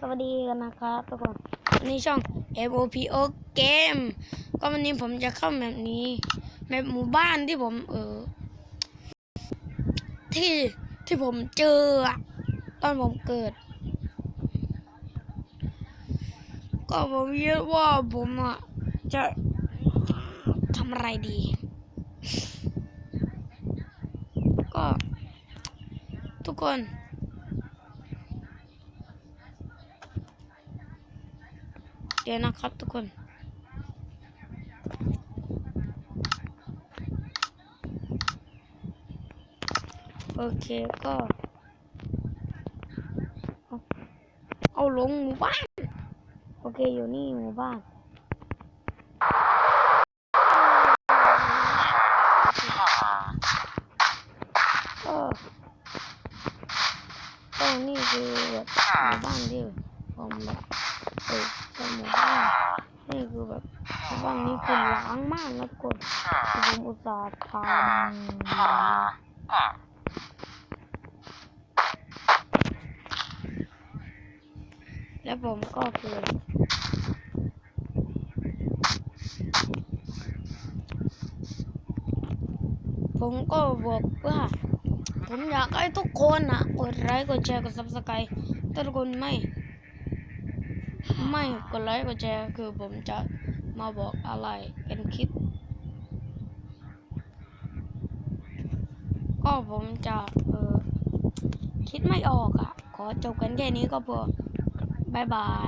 สวัสดีกันนะครับทุกคนวันนี้ช่อง MOPO Game ก็วันนี้ผมจะเข้าแมปนี้แมปหมู่บ้านที่ผมเออที่ที่ผมเจอตอนผมเกิด ก็ผมคิดว่าผมอะจะทำอะไรดี ก็ทุกคน เดี๋ยวนะครับทุกคน โอเคก็ เอาลงหมู่บ้าน โอเคอยู่นี่หมู่บ้านก็ก็นี่คือแบบหมู่บ้านที่ ผมแบบเออเป็นหมู่บ้านนี่คือแบบหมู่บ้านนี้คือล้างมากนะทุกคนที่ผมอุตส่าห์ทำแล้วผมก็คือผมก็บอกว่า ผมอยากให้ทุกคนอะกดไลค์กดแชร์กดซับสไครต์ถ้าทุกคนไม่ ไม่กดไลค์กดแชร์คือผมจะมาบอกอะไรเป็นคลิป ก็ผมจะเออคิดไม่ออกอะ ขอจบกันแค่นี้ก็พอบายบาย